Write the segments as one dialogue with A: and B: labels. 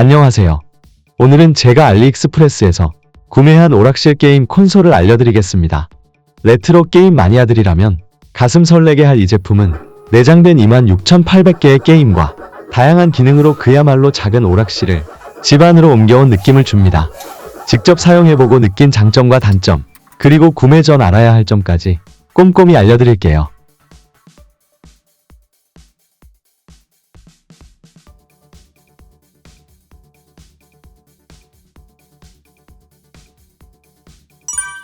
A: 안녕하세요. 오늘은 제가 알리익스프레스에서 구매한 오락실 게임 콘솔을 알려드리겠습니다. 레트로 게임 마니아들이라면 가슴 설레게 할 이 제품은 내장된 26,800개의 게임과 다양한 기능으로 그야말로 작은 오락실을 집 안으로 옮겨온 느낌을 줍니다. 직접 사용해보고 느낀 장점과 단점, 그리고 구매 전 알아야 할 점까지 꼼꼼히 알려드릴게요.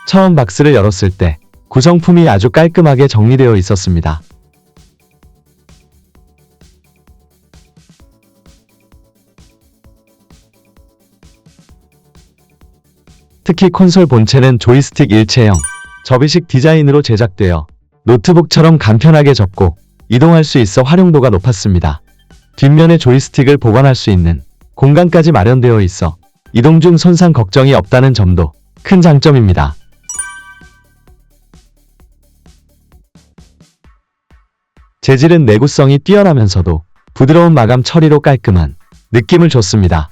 A: 처음 박스를 열었을 때 구성품이 아주 깔끔하게 정리되어 있었습니다. 특히 콘솔 본체는 조이스틱 일체형, 접이식 디자인으로 제작되어 노트북처럼 간편하게 접고 이동할 수 있어 활용도가 높았습니다. 뒷면에 조이스틱을 보관할 수 있는 공간까지 마련되어 있어 이동 중 손상 걱정이 없다는 점도 큰 장점입니다. 재질은 내구성이 뛰어나면서도 부드러운 마감 처리로 깔끔한 느낌을 줬습니다.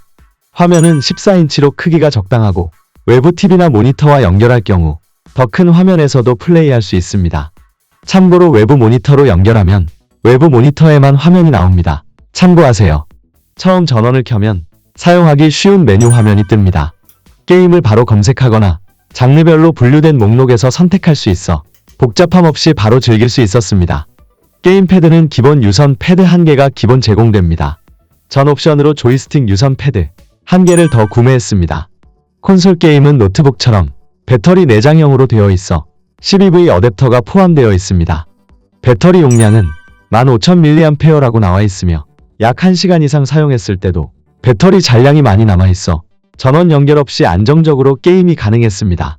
A: 화면은 14인치로 크기가 적당하고 외부 TV나 모니터와 연결할 경우 더 큰 화면에서도 플레이할 수 있습니다. 참고로 외부 모니터로 연결하면 외부 모니터에만 화면이 나옵니다. 참고하세요. 처음 전원을 켜면 사용하기 쉬운 메뉴 화면이 뜹니다. 게임을 바로 검색하거나 장르별로 분류된 목록에서 선택할 수 있어 복잡함 없이 바로 즐길 수 있었습니다. 게임 패드는 기본 유선 패드 1개가 기본 제공됩니다. 전 옵션으로 조이스틱 유선 패드 1개를 더 구매했습니다. 콘솔 게임은 노트북처럼 배터리 내장형으로 되어 있어 12V 어댑터가 포함되어 있습니다. 배터리 용량은 15,000mAh라고 나와 있으며 약 1시간 이상 사용했을 때도 배터리 잔량이 많이 남아 있어 전원 연결 없이 안정적으로 게임이 가능했습니다.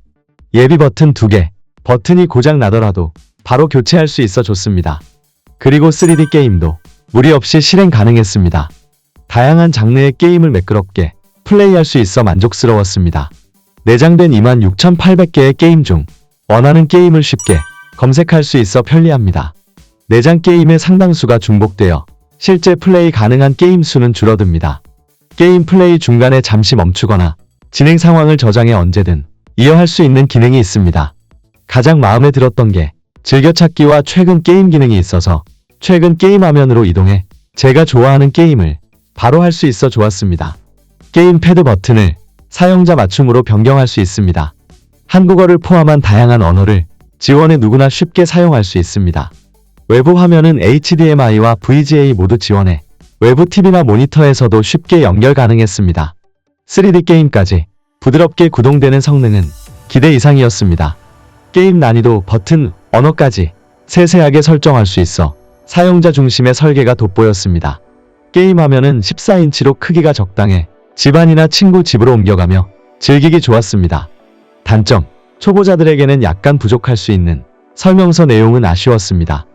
A: 예비 버튼 2개, 버튼이 고장 나더라도 바로 교체할 수 있어 좋습니다. 그리고 3D 게임도 무리 없이 실행 가능했습니다. 다양한 장르의 게임을 매끄럽게 플레이할 수 있어 만족스러웠습니다. 내장된 26,800개의 게임 중 원하는 게임을 쉽게 검색할 수 있어 편리합니다. 내장 게임의 상당수가 중복되어 실제 플레이 가능한 게임 수는 줄어듭니다. 게임 플레이 중간에 잠시 멈추거나 진행 상황을 저장해 언제든 이어할 수 있는 기능이 있습니다. 가장 마음에 들었던 게 즐겨찾기와 최근 게임 기능이 있어서 최근 게임 화면으로 이동해 제가 좋아하는 게임을 바로 할 수 있어 좋았습니다. 게임 패드 버튼을 사용자 맞춤으로 변경할 수 있습니다. 한국어를 포함한 다양한 언어를 지원해 누구나 쉽게 사용할 수 있습니다. 외부 화면은 HDMI와 VGA 모두 지원해 외부 TV나 모니터에서도 쉽게 연결 가능했습니다. 3D 게임까지 부드럽게 구동되는 성능은 기대 이상이었습니다. 게임 난이도, 버튼, 언어까지 세세하게 설정할 수 있어 사용자 중심의 설계가 돋보였습니다. 게임 화면은 14인치로 크기가 적당해 집안이나 친구 집으로 옮겨가며 즐기기 좋았습니다. 단점, 초보자들에게는 약간 부족할 수 있는 설명서 내용은 아쉬웠습니다.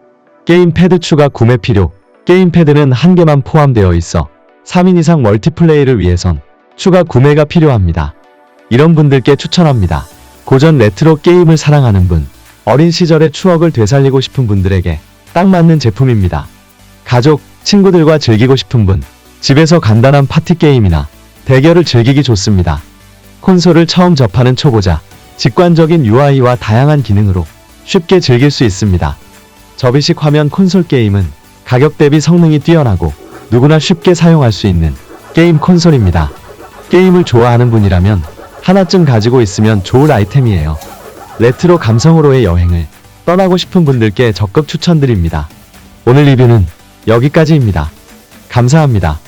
A: 게임 패드 추가 구매 필요, 게임 패드는 한 개만 포함되어 있어 3인 이상 멀티플레이를 위해선 추가 구매가 필요합니다. 이런 분들께 추천합니다. 고전 레트로 게임을 사랑하는 분, 어린 시절의 추억을 되살리고 싶은 분들에게 딱 맞는 제품입니다. 가족, 친구들과 즐기고 싶은 분, 집에서 간단한 파티 게임이나 대결을 즐기기 좋습니다. 콘솔을 처음 접하는 초보자, 직관적인 UI와 다양한 기능으로 쉽게 즐길 수 있습니다. 접이식 화면 콘솔 게임은 가격 대비 성능이 뛰어나고 누구나 쉽게 사용할 수 있는 게임 콘솔입니다. 게임을 좋아하는 분이라면 하나쯤 가지고 있으면 좋을 아이템이에요. 레트로 감성으로의 여행을 떠나고 싶은 분들께 적극 추천드립니다. 오늘 리뷰는 여기까지입니다. 감사합니다.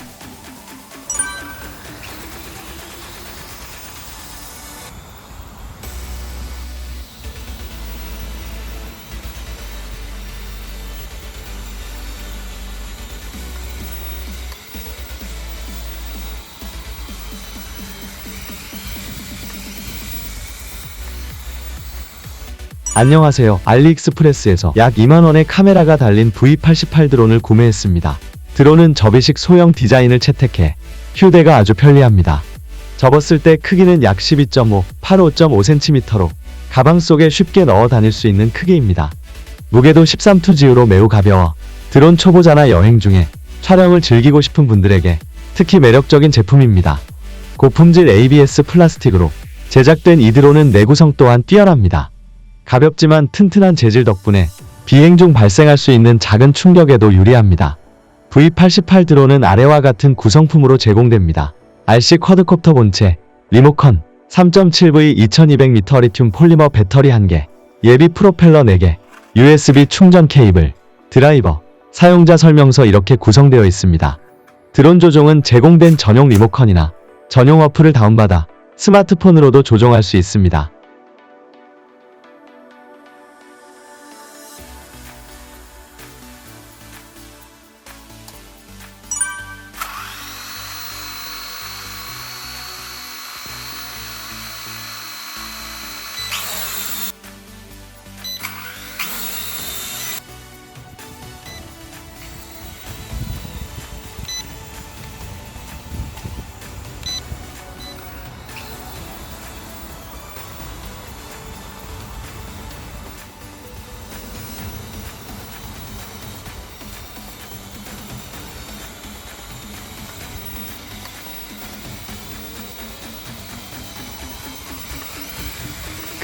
A: 안녕하세요. 알리익스프레스에서 약 2만원의 카메라가 달린 V88 드론을 구매했습니다. 드론은 접이식 소형 디자인을 채택해 휴대가 아주 편리합니다. 접었을 때 크기는 약 12.5, 85.5cm로 가방 속에 쉽게 넣어 다닐 수 있는 크기입니다. 무게도 13투지우로 매우 가벼워 드론 초보자나 여행 중에 촬영을 즐기고 싶은 분들에게 특히 매력적인 제품입니다. 고품질 ABS 플라스틱으로 제작된 이 드론은 내구성 또한 뛰어납니다. 가볍지만 튼튼한 재질 덕분에 비행 중 발생할 수 있는 작은 충격에도 유리합니다. V88 드론은 아래와 같은 구성품으로 제공됩니다. RC 쿼드콥터 본체, 리모컨, 3.7V 2200m 리튬 폴리머 배터리 1개, 예비 프로펠러 4개, USB 충전 케이블, 드라이버, 사용자 설명서 이렇게 구성되어 있습니다. 드론 조종은 제공된 전용 리모컨이나 전용 어플을 다운받아 스마트폰으로도 조종할 수 있습니다.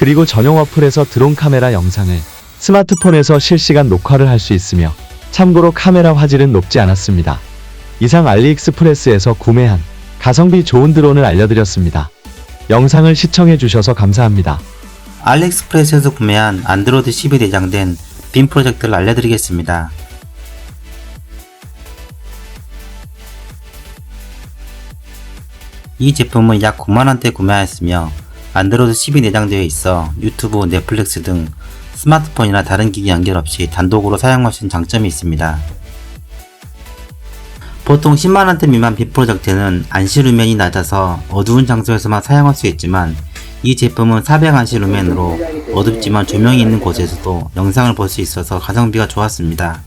A: 그리고 전용 어플에서 드론 카메라 영상을 스마트폰에서 실시간 녹화를 할 수 있으며 참고로 카메라 화질은 높지 않았습니다. 이상 알리익스프레스에서 구매한 가성비 좋은 드론을 알려드렸습니다. 영상을 시청해 주셔서 감사합니다.
B: 알리익스프레스에서 구매한 안드로이드 10이 내장된 빔 프로젝트를 알려드리겠습니다. 이 제품은 약 9만원대 구매하였으며 안드로이드 10이 내장되어 있어 유튜브, 넷플릭스 등 스마트폰이나 다른 기기 연결 없이 단독으로 사용할 수 있는 장점이 있습니다. 보통 10만원대 미만 빔 프로젝트는 안시 루멘이 낮아서 어두운 장소에서만 사용할 수 있지만 이 제품은 400안시 루멘으로 어둡지만 조명이 있는 곳에서도 영상을 볼 수 있어서 가성비가 좋았습니다.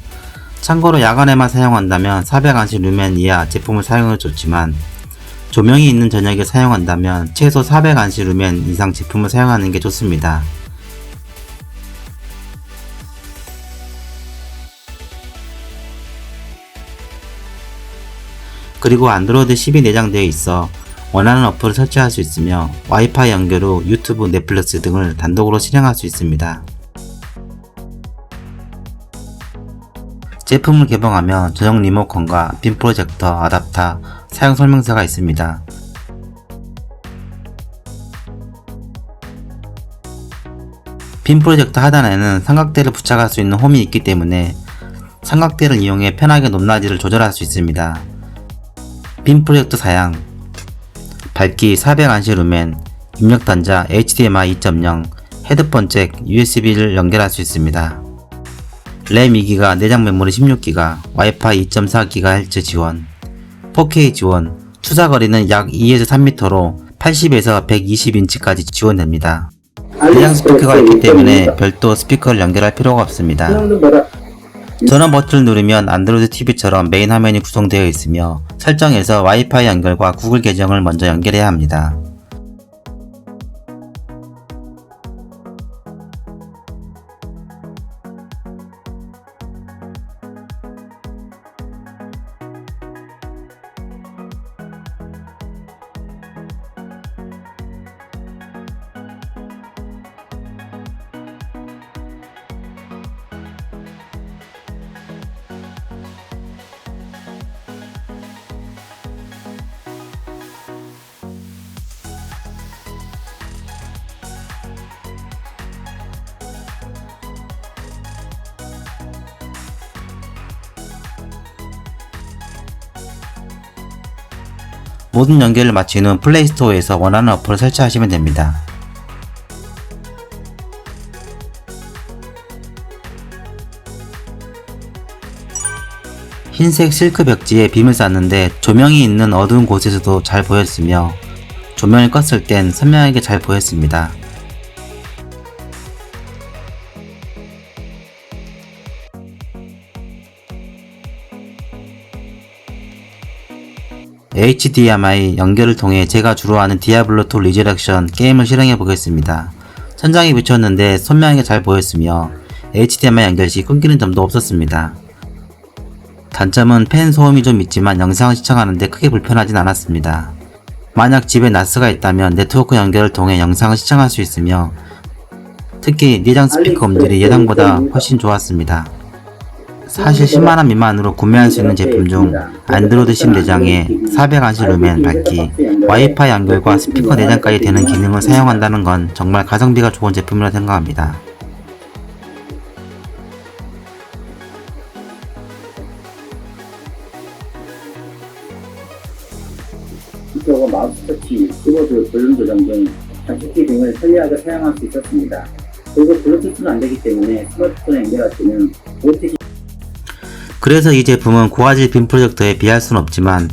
B: 참고로 야간에만 사용한다면 400안시 루멘 이하 제품을 사용해 좋지만 조명이 있는 저녁에 사용한다면 최소 400안시 루멘 이상 제품을 사용하는 게 좋습니다. 그리고 안드로이드 10이 내장되어 있어 원하는 어플을 설치할 수 있으며 와이파이 연결 후 유튜브, 넷플릭스 등을 단독으로 실행할 수 있습니다. 제품을 개봉하면 전용 리모컨과 빔 프로젝터, 아답터, 사용 설명서가 있습니다. 빔 프로젝터 하단에는 삼각대를 부착할 수 있는 홈이 있기 때문에 삼각대를 이용해 편하게 높낮이를 조절할 수 있습니다. 빔 프로젝터 사양 밝기 400안시 루멘 입력 단자 HDMI 2.0 헤드폰 잭 USB를 연결할 수 있습니다. 램 2기가 내장 메모리 16기가 와이파이 2.4GHz 지원 4K 지원 투자 거리는 약 2에서 3m로 80에서 120인치까지 지원됩니다. 대장 스피커가 있기 때문에 별도 스피커를 연결할 필요가 없습니다. 전원 버튼을 누르면 안드로이드 TV처럼 메인 화면이 구성되어 있으며 설정에서 와이파이 연결과 구글 계정을 먼저 연결해야 합니다. 모든 연결을 마친 후 플레이스토어에서 원하는 어플을 설치하시면 됩니다. 흰색 실크 벽지에 빔을 쐈는데 조명이 있는 어두운 곳에서도 잘 보였으며 조명을 껐을 땐 선명하게 잘 보였습니다. HDMI 연결을 통해 제가 주로 하는 디아블로 2 리저렉션 게임을 실행해 보겠습니다. 천장에 붙였는데 선명하게 잘 보였으며 HDMI 연결 시 끊기는 점도 없었습니다. 단점은 팬 소음이 좀 있지만 영상을 시청하는데 크게 불편하진 않았습니다. 만약 집에 나스가 있다면 네트워크 연결을 통해 영상을 시청할 수 있으며 특히 내장 스피커 음질이 예상보다 훨씬 좋았습니다. 사실 10만원 미만으로 구매할 수 있는 제품 중 안드로이드 10 내장에 400안시 루멘 밝기, 와이파이 연결과 스피커 내장까지 되는 기능을 사용한다는 건 정말 가성비가 좋은 제품이라 생각합니다.
C: 키보드, 마우스 터치, 키보드, 볼륨 조정 등 장치키 등을 편리하게 사용할 수 있었습니다. 그리고 블루투스는 안 되기 때문에 스마트폰에 연결할 때는 OTG
B: 그래서 이 제품은 고화질 빔 프로젝터에 비할 순 없지만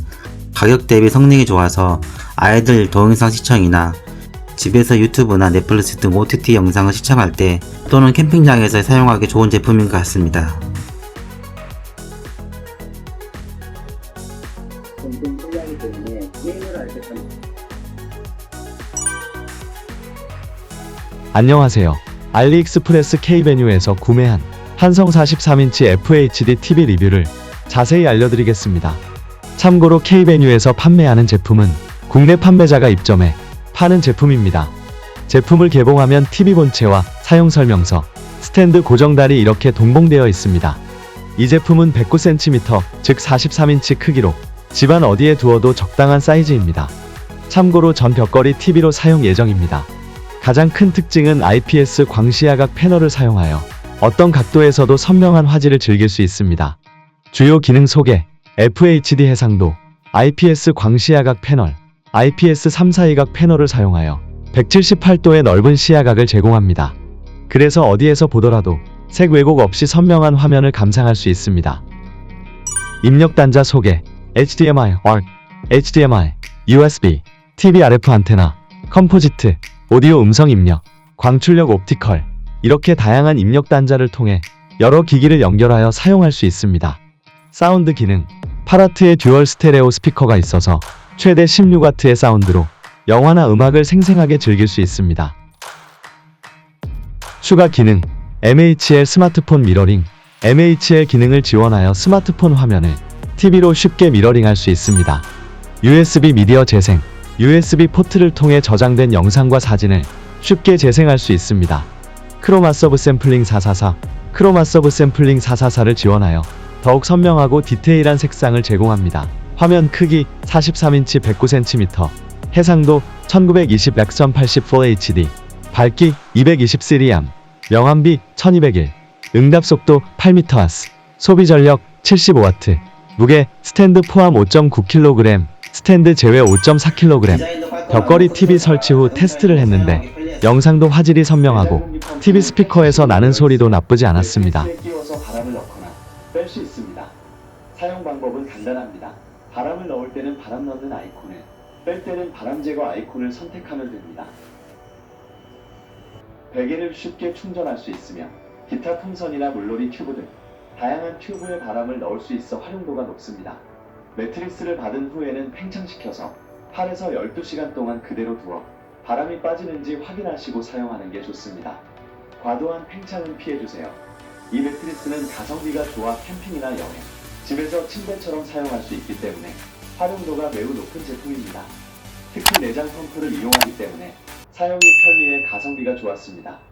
B: 가격 대비 성능이 좋아서 아이들 동영상 시청이나 집에서 유튜브나 넷플릭스 등 OTT 영상을 시청할 때 또는 캠핑장에서 사용하기 좋은 제품인 것 같습니다.
A: 안녕하세요. 알리익스프레스 K베뉴에서 구매한 한성 43인치 FHD TV 리뷰를 자세히 알려드리겠습니다. 참고로 K베뉴에서 판매하는 제품은 국내 판매자가 입점해 파는 제품입니다. 제품을 개봉하면 TV 본체와 사용 설명서, 스탠드 고정달이 이렇게 동봉되어 있습니다. 이 제품은 109cm, 즉 43인치 크기로 집안 어디에 두어도 적당한 사이즈입니다. 참고로 전 벽걸이 TV로 사용 예정입니다. 가장 큰 특징은 IPS 광시야각 패널을 사용하여 어떤 각도에서도 선명한 화질을 즐길 수 있습니다. 주요 기능 소개, FHD 해상도, IPS 광시야각 패널, IPS 342각 패널을 사용하여 178도의 넓은 시야각을 제공합니다. 그래서 어디에서 보더라도 색 왜곡 없이 선명한 화면을 감상할 수 있습니다. 입력 단자 소개, HDMI, ARC, HDMI, USB, TV RF 안테나, 컴포지트, 오디오 음성 입력, 광출력 옵티컬, 이렇게 다양한 입력 단자를 통해 여러 기기를 연결하여 사용할 수 있습니다. 사운드 기능, 파라트의 듀얼 스테레오 스피커가 있어서 최대 16W의 사운드로 영화나 음악을 생생하게 즐길 수 있습니다. 추가 기능, MHL 스마트폰 미러링, MHL 기능을 지원하여 스마트폰 화면을 TV로 쉽게 미러링할 수 있습니다. USB 미디어 재생, USB 포트를 통해 저장된 영상과 사진을 쉽게 재생할 수 있습니다. 크로마 서브 샘플링 444, 크로마 서브 샘플링 444를 지원하여 더욱 선명하고 디테일한 색상을 제공합니다. 화면 크기 43인치 109cm, 해상도 1920 x 1080 FHD, 밝기 220시리암, 명암비 1201, 응답 속도 8m/s, 소비 전력 75W, 무게 스탠드 포함 5.9kg, 스탠드 제외 5.4kg, 벽걸이 TV 설치 후 테스트를 했는데 영상도 화질이 선명하고 TV 스피커에서 나는 소리도 나쁘지 않았습니다.
D: 끼워서 바람을 넣거나 뺄 수 있습니다. 사용 방법은 간단합니다. 바람을 넣을 때는 바람 넣는 아이콘을, 뺄 때는 바람 제거 아이콘을 선택하면 됩니다. 베개를 쉽게 충전할 수 있으며 기타 풍선이나 물놀이 튜브 등 다양한 튜브에 바람을 넣을 수 있어 활용도가 높습니다. 매트리스를 받은 후에는 팽창시켜서 8에서 12시간 동안 그대로 두어 바람이 빠지는지 확인하시고 사용하는 게 좋습니다. 과도한 팽창은 피해주세요. 이 매트리스는 가성비가 좋아 캠핑이나 여행, 집에서 침대처럼 사용할 수 있기 때문에 활용도가 매우 높은 제품입니다. 특히 내장 펌프를 이용하기 때문에 사용이 편리해 가성비가 좋았습니다.